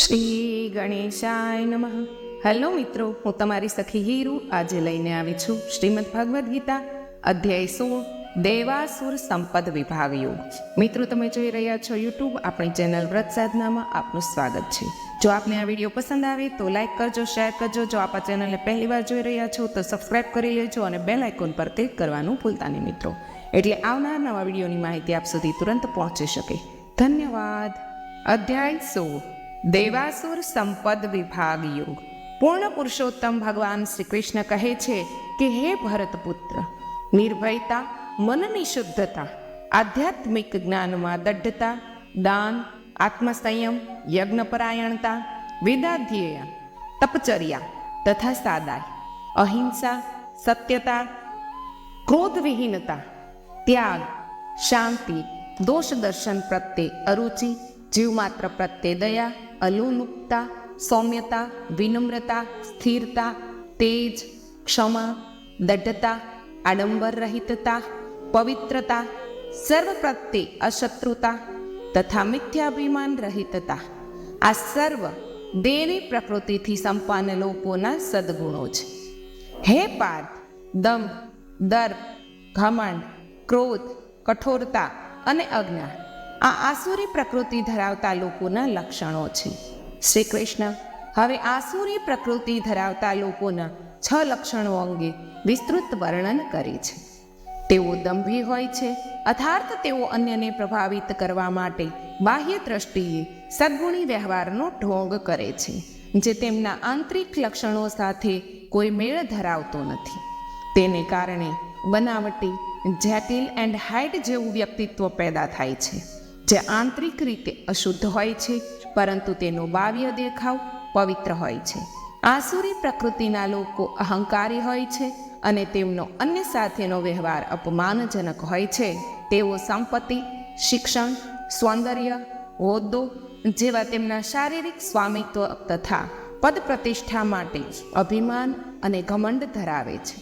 શ્રી ગણેશાય નમઃ. હેલો મિત્રો, હું તમારી સખી હીરુ આજે લઈને આવી છું શ્રીમદ ભગવદ્ ગીતા, અધ્યાય સોળ, દેવાસુર સંપદ વિભાગ યોગ. મિત્રો, તમે જોઈ રહ્યા છો યુટ્યુબ આપણી ચેનલ વ્રત સાધનામાં આપનું સ્વાગત છે. જો આપને આ વીડિયો પસંદ આવે તો લાઈક કરજો, શેર કરજો. જો આપ આ ચેનલને પહેલી વાર જોઈ રહ્યા છો તો સબસ્ક્રાઇબ કરી લેજો અને બેલ આઇકોન પર ક્લિક કરવાનું ભૂલતા નહીં મિત્રો. એટલે આવનાર નવા વિડીયોની માહિતી આપ સુધી તુરંત પહોંચી શકે. ધન્યવાદ. અધ્યાય સોળ. દેવાસુર સંપદ વિભાગ યોગ. પૂર્ણ પુરુષોત્તમ ભગવાન શ્રી કૃષ્ણ કહે છે કે, હે ભરતપુત્ર, નિર્ભયતા, મનની શુદ્ધતા, આધ્યાત્મિક જ્ઞાનમાં દઢતા, દાન, આત્મસંયમ, યજ્ઞપરાયણતા, વેદાધ્યેય, તપચર્યા તથા સાદાય અહિંસા, સત્યતા, ક્રોધવિહીનતા, ત્યાગ, શાંતિ દોષ દર્શન પ્રત્યે અરુચિ, જીવમાત્ર પ્રત્યે દયા અલુલુપતા, સૌમ્યતા, વિનમ્રતા, સ્થિરતા, તેજ, ક્ષમા, દઢતા આડંબર રહિતતા પવિત્રતા સર્વ પ્રત્યે અશત્રુતા તથા મિથ્યાભિમાન રહિતતા. આ સર્વ દેવી પ્રકૃતિથી સંપન્ન લોકોના સદગુણો છે. હે પાર્થ, દમ, દર્પ, ઘમંડ, ક્રોધ, કઠોરતા અને અજ્ઞા આ આસુરી પ્રકૃતિ ધરાવતા લોકોના લક્ષણો છે. શ્રી કૃષ્ણ હવે આસુરી પ્રકૃતિ ધરાવતા લોકોના છ લક્ષણો અંગે વિસ્તૃત વર્ણન કરે છે. તેઓ દંભી હોય છે અર્થાર્થ તેઓ અન્યને પ્રભાવિત કરવા માટે બાહ્ય દ્રષ્ટિએ સદગુણી વ્યવહારનો ઢોંગ કરે છે, જે તેમના આંતરિક લક્ષણો સાથે કોઈ મેળ ધરાવતો નથી. તેને કારણે બનાવટી, જેટિલ એન્ડ હાઇટ જેવું વ્યક્તિત્વ પેદા થાય છે. જે આંતરિક રીતે અશુદ્ધ હોય છે, પરંતુ તેનો બાહ્ય દેખાવ પવિત્ર હોય છે. આસુરી પ્રકૃતિના લોકો અહંકારી હોય છે અને તેમનો અન્ય સાથેનો વ્યવહાર અપમાનજનક હોય છે. તેઓ સંપત્તિ, શિક્ષણ, સૌંદર્ય, હોદ્દો જેવા તેમના શારીરિક સ્વામિત્વ તથા પદ પ્રતિષ્ઠા માટે અભિમાન અને ઘમંડ ધરાવે છે.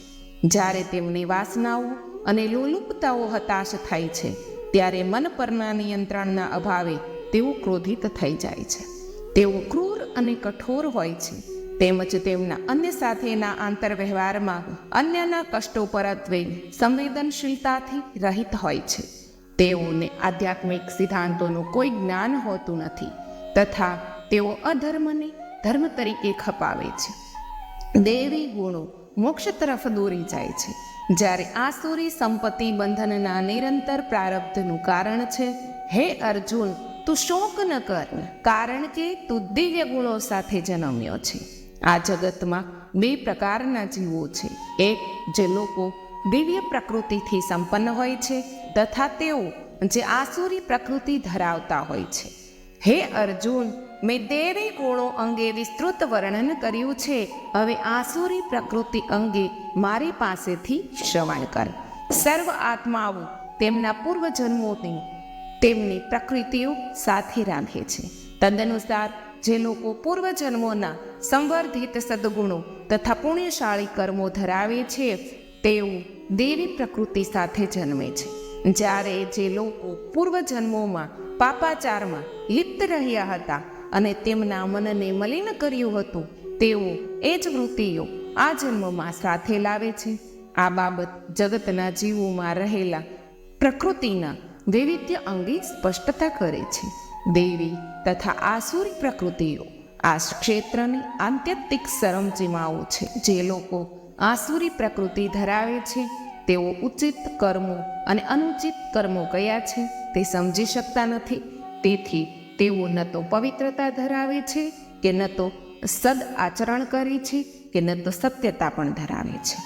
જ્યારે તેમની વાસનાઓ અને લોલુપતાઓ હતાશ થાય છે ત્યારે મન પરના નિયંત્રણના અભાવે તેઓ ક્રોધિત થઈ જાય છે. તેઓ ક્રૂર અને કઠોર હોય છે. તેમજ તેમના અન્ય સાથેના આંતરવ્યવહારમાં અન્યના કષ્ટો પરત્વે સંવેદનશીલતાથી રહિત હોય છે. તેઓને આધ્યાત્મિક સિદ્ધાંતોનું કોઈ જ્ઞાન હોતું નથી તથા તેઓ અધર્મને ધર્મ તરીકે ખપાવે છે. દેવી ગુણો મોક્ષ તરફ દોરી જાય છે. જ્યારે આસુરી સંપત્તિ બંધનના નિરંતર પ્રારબ્ધનું કારણ છે, હે અર્જુન, તું શોક ન કર, કારણ કે તું દિવ્ય ગુણો સાથે જન્મ્યો છે. આ જગતમાં બે પ્રકારના જીવો છે. એક, જે લોકો દિવ્ય પ્રકૃતિથી સંપન્ન હોય છે, તથા તેઓ જે આસુરી પ્રકૃતિ ધરાવતા હોય છે. હે અર્જુન મેં દેવી ગુણો અંગે વિસ્તૃત વર્ણન કર્યું છે. હવે આસુરી પ્રકૃતિ અંગે મારી પાસેથી શ્રવણ કર. સર્વ આત્માઓ તેમના પૂર્વજન્મોની તેમની પ્રકૃતિઓ સાથે રાખે છે. તદનુસાર જે લોકો પૂર્વજન્મોના સંવર્ધિત સદગુણો તથા પુણ્યશાળી કર્મો ધરાવે છે, તેઓ દેવી પ્રકૃતિ સાથે જન્મે છે. જ્યારે જે લોકો પૂર્વજન્મોમાં પાપાચારમાં લિપ્ત રહ્યા હતા અને તેમના મનને મલિન કર્યું હતું. તેઓ એ જ વૃત્તિઓ આ જન્મમાં સાથે લાવે છે. આ બાબત જગતના જીવોમાં રહેલા પ્રકૃતિના વૈવિધ્ય અંગે સ્પષ્ટતા કરે છે. દેવી તથા આસુરી પ્રકૃતિઓ આ ક્ષેત્રની આત્યંતિક સરમજીમાઓ છે. જે લોકો આસુરી પ્રકૃતિ ધરાવે છે, તેઓ ઉચિત કર્મો અને અનુચિત કર્મો કયા છે તે સમજી શકતા નથી. તેથી તેઓ ન તો પવિત્રતા ધરાવે છે કે ન તો સદ આચરણ કરે છે કે ન તો સત્યતા પણ ધરાવે છે.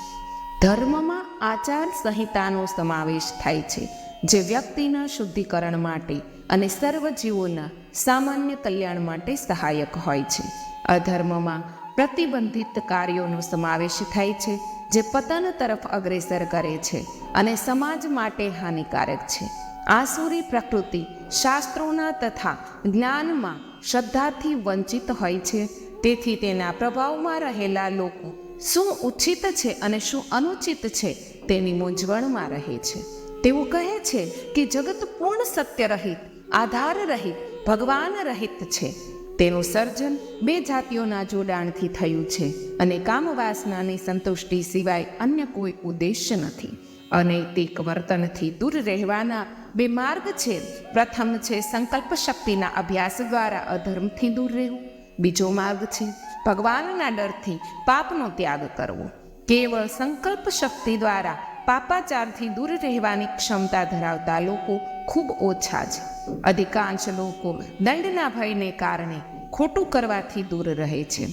ધર્મમાં આચાર સંહિતાનો સમાવેશ થાય છે જે વ્યક્તિના શુદ્ધિકરણ માટે અને સર્વ જીવોના સામાન્ય કલ્યાણ માટે સહાયક હોય છે. અધર્મમાં પ્રતિબંધિત કાર્યોનો સમાવેશ થાય છે જે પતન તરફ અગ્રેસર કરે છે અને સમાજ માટે હાનિકારક છે. આસુરી પ્રકૃતિ શાસ્ત્રોના તથા જ્ઞાનમાં શ્રદ્ધાથી વંચિત હોય છે. તેથી તેના પ્રભાવમાં રહેલા લોકો શું ઉચિત છે અને શું અનુચિત છે તેની મૂંઝવણમાં રહે છે. તેઓ કહે છે કે જગત પૂર્ણ સત્ય રહિત, આધાર રહિત, ભગવાન રહિત છે. તેનું સર્જન બે જાતિઓના જોડાણથી થયું છે અને કામવાસનાની સંતુષ્ટિ સિવાય અન્ય કોઈ ઉદ્દેશ્ય નથી. અનૈતિક વર્તનથી દૂર રહેવાના બે માર્ગ છે. પ્રથમ છે સંકલ્પ શક્તિના અભ્યાસ દ્વારા અધર્મથી દૂર રહેવું. બીજો માર્ગ છે ભગવાનના ડરથી પાપનો ત્યાગ કરવો. કેવળ સંકલ્પ શક્તિ દ્વારા પાપાચારથી દૂર રહેવાની ક્ષમતા ધરાવતા લોકો ખૂબ ઓછા છે. અધિકાંશ લોકો દંડના ભયને કારણે ખોટું કરવાથી દૂર રહે છે.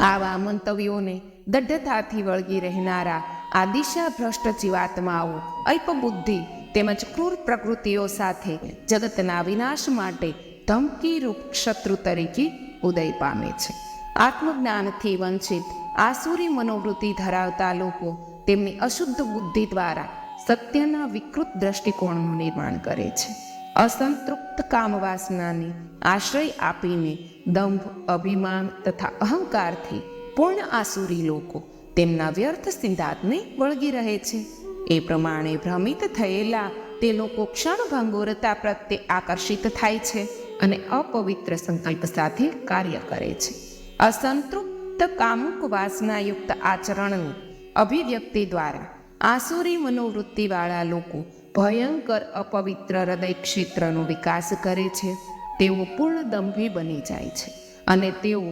આવા મંતવ્યોને દઢતાથી વળગી રહેનારા આ દિશા ભ્રષ્ટ જીવાત્માઓ, અલ્પબુદ્ધિ તેમજ ક્રૂર પ્રકૃતિઓ સાથે જગતના વિનાશ માટે ધમકીરૂપ શત્રુ તરીકે ઉદય પામે છે. આત્મજ્ઞાનથી વંચિત આસુરી મનોવૃત્તિ ધરાવતા લોકો તેમની અશુદ્ધ બુદ્ધિ દ્વારા સત્યના વિકૃત દ્રષ્ટિકોણનું નિર્માણ કરે છે. અસંતૃપ્ત કામવાસનાની આશ્રય આપીને દંભ, અભિમાન તથા અહંકારથી પૂર્ણ આસુરી લોકો તેમના વ્યર્થ સિદ્ધાંતને વળગી રહે છે. એ પ્રમાણે ભ્રમિત થયેલા તે લોકો ક્ષણભંગુરતા પ્રત્યે આકર્ષિત થાય છે અને અપવિત્ર સંકલ્પ સાથે કાર્ય કરે છે. અસંતૃપ્ત કામુક વાસનાયુક્ત આચરણની અભિવ્યક્તિ દ્વારા આસુરી મનોવૃત્તિવાળા લોકો ભયંકર અપવિત્ર હૃદય ક્ષેત્રનો વિકાસ કરે છે. તેઓ પૂર્ણ દંભી બની જાય છે અને તેઓ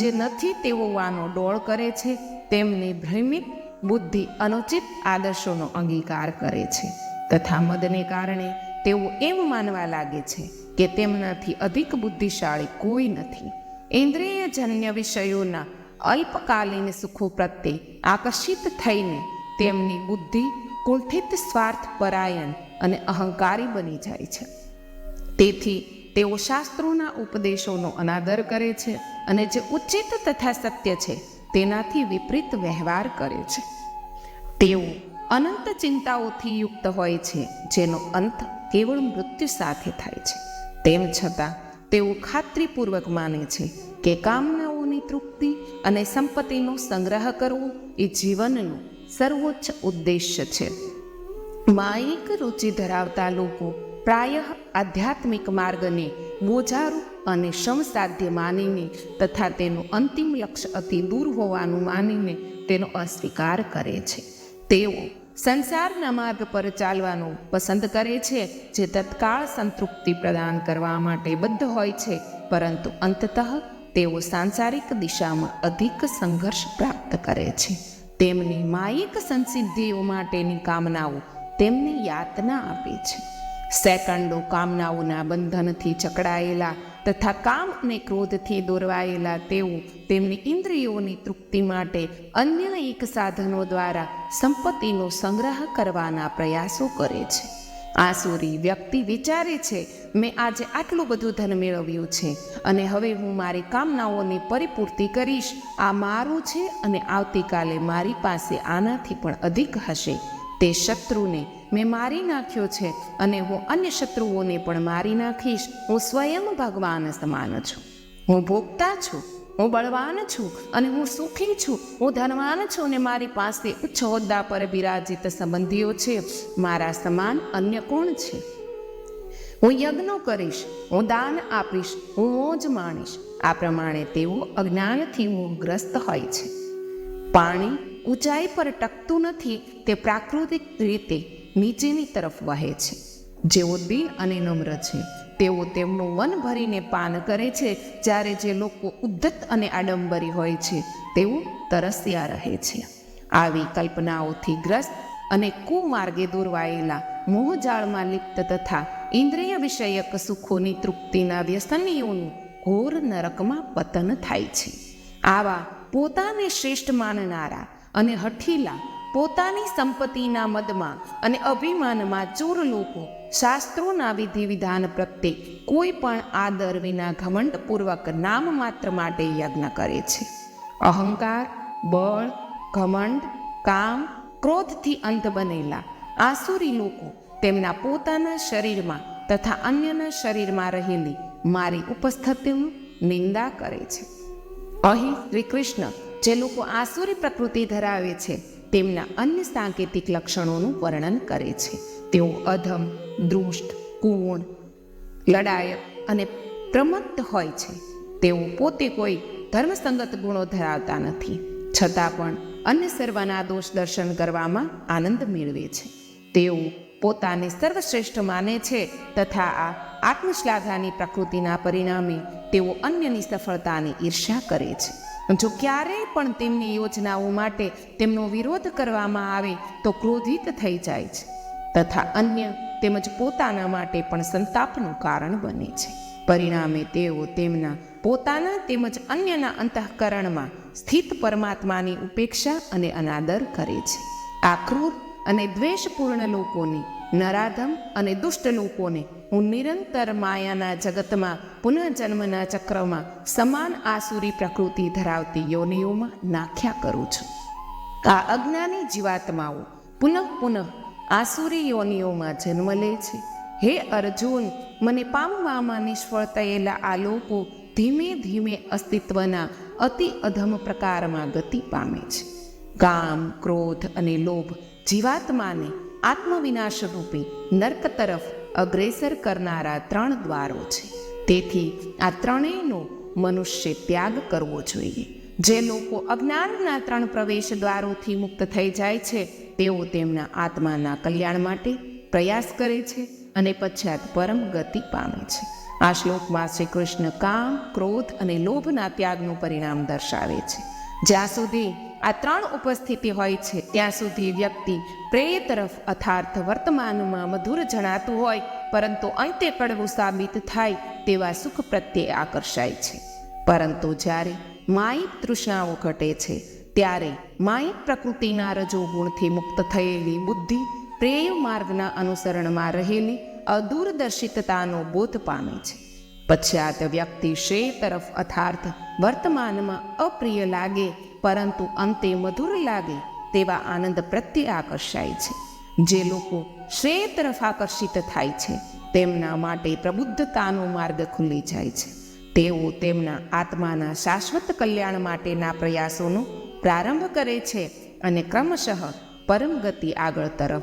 જે નથી તેઓ વાનો ડોળ કરે છે તેમની ભ્રમિત બુદ્ધિ અનુચિત આદર્શોનો અંગીકાર કરે છે. તથા મદને કારણે તેઓ એમ માનવા લાગે છે કે તેમનાથી અધિક બુદ્ધિશાળી કોઈ નથી. ઇન્દ્રિયજન્ય વિષયોના અલ્પકાલીન સુખો પ્રત્યે આકર્ષિત થઈને તેમની બુદ્ધિ કુંઠિત સ્વાર્થ પરાયણ અને અહંકારી બની જાય છે. તેથી તેઓ શાસ્ત્રોના ઉપદેશોનો અનાદર કરે છે અને જે ઉચિત તથા સત્ય છે તેનાથી વિપરીત વ્યવહાર કરે છે. તેઓ અનંત ચિંતાઓથી યુક્ત હોય છે, જેનો અંત કેવળ મૃત્યુ સાથે થાય છે. તેમ છતાં, તેઓ ખાતરીપૂર્વક માને છે કે કામનાઓની તૃપ્તિ અને સંપત્તિનો સંગ્રહ કરવો એ જીવનનું સર્વોચ્ચ ઉદ્દેશ્ય છે. માયિક રુચિ ધરાવતા લોકો પ્રાય આધ્યાત્મિક માર્ગને બોજારૂ અને સમસાધ્ય માનીને તથા તેનું અંતિમ લક્ષ્ય અતિ દૂર હોવાનું માનીને તેનો અસ્વીકાર કરે છે. તેઓ સંસારના માર્ગ પર ચાલવાનું પસંદ કરે છે, જે તત્કાળ સંતૃપ્તિ પ્રદાન કરવા માટે બદ્ધ હોય છે, પરંતુ અંતતઃ તેઓ સાંસારિક દિશામાં અધિક સંઘર્ષ પ્રાપ્ત કરે છે. તેમની માયિક સંસિદ્ધિઓ માટેની કામનાઓ તેમને યાતના આપે છે. સેકન્ડો કામનાઓના બંધનથી જકડાયેલા તથા કામ અને ક્રોધથી દોરવાયેલા તેઓ તેમની ઇન્દ્રિયોની તૃપ્તિ માટે અન્ય એક સાધનો દ્વારા સંપત્તિનો સંગ્રહ કરવાના પ્રયાસો કરે છે. આસુરી વ્યક્તિ વિચારે છે, મેં આજે આટલું બધું ધન મેળવ્યું છે અને હવે હું મારી કામનાઓની પરિપૂર્તિ કરીશ. આ મારું છે અને આવતીકાલે મારી પાસે આનાથી પણ અધિક હશે. તે શત્રુને મેં મારી નાખ્યો છે અને હું અન્ય શત્રુઓને પણ મારી નાખીશ. હું સ્વયં ભગવાન સમાન છું. હું ભોગતા છું, હું બળવાન છું અને હું સુખી છું. હું ધનવાન છું અને મારી પાસે ઉચ્ચ હોદ્દા પર બિરાજિત સંબંધીઓ છે. મારા સમાન અન્ય કોણ છે? હું યજ્ઞો કરીશ, હું દાન આપીશ, હું મોજ માણીશ. આ પ્રમાણે તેઓ અજ્ઞાનથી મોહગ્રસ્ત હોય છે. પાણી ઊંચાઈ પર ટકતું નથી, તે પ્રાકૃતિક રીતે નીચેની તરફ વહે છે. જેઓ દિન અને નમ્ર છે. તેઓ તેમનું મન ભરીને પાન કરે છે, જ્યારે જે લોકો ઉદ્ધત અને આડંબરી હોય છે, તેઓ તરસ્યા રહે છે. આવી કલ્પનાઓથી ગ્રસ્ત અને કુમાર્ગે દોરવાયેલા મોહજાળમાં લિપ્ત તથા ઇન્દ્રિય વિષયક સુખોની તૃપ્તિના વ્યસનીઓનું ઘોર નરકમાં પતન થાય છે. આવા પોતાને શ્રેષ્ઠ માનનારા અને હઠીલા પોતાની સંપત્તિના મદમાં અને અભિમાનમાં ચોર લોકો શાસ્ત્રોના વિધિ વિધાન પ્રત્યે કોઈ પણ આદર વિના ઘમંડપૂર્વક નામ માત્ર માટે યજ્ઞ કરે છે. અહંકાર, બળ, ઘમંડ, કામ, ક્રોધથી અંત બનેલા આસુરી લોકો તેમના પોતાના શરીરમાં તથા અન્યના શરીરમાં રહેલી મારી ઉપસ્થિતિનું નિંદા કરે છે. અહીં શ્રી કૃષ્ણ જે લોકો આસુરી પ્રકૃતિ ધરાવે છે તેમના અન્ય સાંકેતિક લક્ષણોનું વર્ણન કરે છે. તેઓ અધમ, દૃષ્ટ કુણ લડાયક અને પ્રમત્ત હોય છે. તેઓ પોતે કોઈ ધર્મસંગત ગુણો ધરાવતા નથી. છતાં પણ અન્ય સર્વના દોષ દર્શન કરવામાં આનંદ મેળવે છે. તેઓ પોતાને સર્વશ્રેષ્ઠ માને છે તથા આ આત્મશ્લાઘાની પ્રકૃતિના પરિણામે તેઓ અન્યની સફળતાની ઈર્ષ્યા કરે છે. જો ક્યારેય પણ તેમની યોજનાઓ માટે તેમનો વિરોધ કરવામાં આવે, તો ક્રોધિત થઈ જાય છે. તથા અન્ય તેમજ પોતાના માટે પણ સંતાપનું કારણ બને છે. પરિણામે તેઓ તેમના પોતાના તેમજ અન્યના અંતઃકરણમાં સ્થિત પરમાત્માની ઉપેક્ષા અને અનાદર કરે છે. આ ક્રૂર અને દ્વેષપૂર્ણ લોકોને નરાધમ અને દુષ્ટ લોકોને હું નિરંતર માયાના જગતમાં, પુનઃજન્મના ચક્રમાં સમાન આસુરી પ્રકૃતિ ધરાવતી યોનિઓમાં નાખ્યા કરું છું. આ અજ્ઞાની જીવાત્માઓ પુનઃ પુનઃ આસુરી યોનિઓમાં જન્મ લે છે. હે અર્જુન, મને પામવામાં નિષ્ફળ થયેલા આ લોકો ધીમે ધીમે અસ્તિત્વના અતિ અધમ પ્રકારમાં ગતિ પામે છે. કામ ક્રોધ અને લોભ જીવાત્માને આત્મવિનાશ રૂપી નર્ક તરફ અગ્રેસર કરનારા ત્રણ દ્વારો છે. તેથી આ ત્રણેયનો મનુષ્ય ત્યાગ કરવો જોઈએ. જે લોકો અજ્ઞાનના ત્રણ પ્રવેશ દ્વારોથી મુક્ત થઈ જાય છે, તેઓ તેમના આત્માના કલ્યાણ માટે પ્રયાસ કરે છે અને પશ્ચાત પરમ ગતિ પામે છે. આ શ્લોકમાં શ્રી કૃષ્ણ કામ, ક્રોધ અને લોભના ત્યાગનું પરિણામ દર્શાવે છે. જ્યાં સુધી આ ત્રણ ઉપસ્થિતિ હોય છે, ત્યાં સુધી વ્યક્તિ પ્રેય તરફ અથાર્થ વર્તમાનમાં મધુર જણાતું હોય, પરંતુ અંતે કડવું સાબિત થાય તેવા સુખ પ્રત્યે આકર્ષાય છે. પરંતુ જ્યારે માયિક તૃષ્ણાઓ ઘટે છે, ત્યારે માયિક પ્રકૃતિના રજોગુણથી મુક્ત થયેલી બુદ્ધિ પ્રેય માર્ગના અનુસરણમાં રહેલી અદૂરદર્શિતતાનો બોધ પામે છે. પશ્ચાત વ્યક્તિ શ્રેય તરફ અથાર્થ વર્તમાનમાં અપ્રિય લાગે પરંતુ અંતે મધુર લાગે તેવા આનંદ પ્રત્યે આકર્ષાય છે. જે લોકો શ્રેય તરફ આકર્ષિત થાય છે, તેમના માટે પ્રબુદ્ધતાનો માર્ગ ખુલી જાય છે. તેઓ તેમના આત્માના શાશ્વત કલ્યાણ માટેના પ્રયાસોનો પ્રારંભ કરે છે અને ક્રમશઃ પરમ ગતિ આગળ તરફ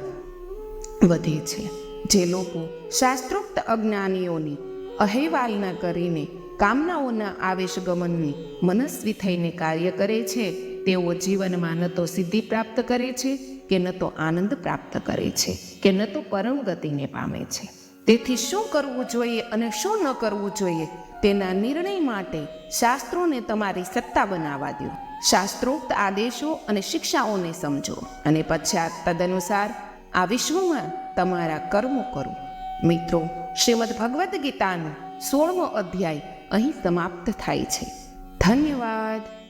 વધે છે. જે લોકો શાસ્ત્રોક્ત અજ્ઞાનીઓની અહેવાલના કરીને કામનાઓના આવેશ ગમનની મનસ્વી થઈને કાર્ય કરે છે. તેઓ જીવનમાં ન તો સિદ્ધિ પ્રાપ્ત કરે છે કે ન તો આનંદ પ્રાપ્ત કરે છે કે ન તો પરમ ગતિને પામે છે. તેથી શું કરવું જોઈએ અને શું ન કરવું જોઈએ તેના નિર્ણય માટે શાસ્ત્રોને તમારી સત્તા બનાવવા દો. શાસ્ત્રોક્ત આદેશો અને શિક્ષાઓને સમજો અને પશ્ચાત તદનુસાર આ વિશ્વમાં તમારા કર્મો કરો. મિત્રો, શ્રીમદ ભગવદ્ ગીતાનો સોળમો અધ્યાય અહીં સમાપ્ત થાય છે. ધન્યવાદ.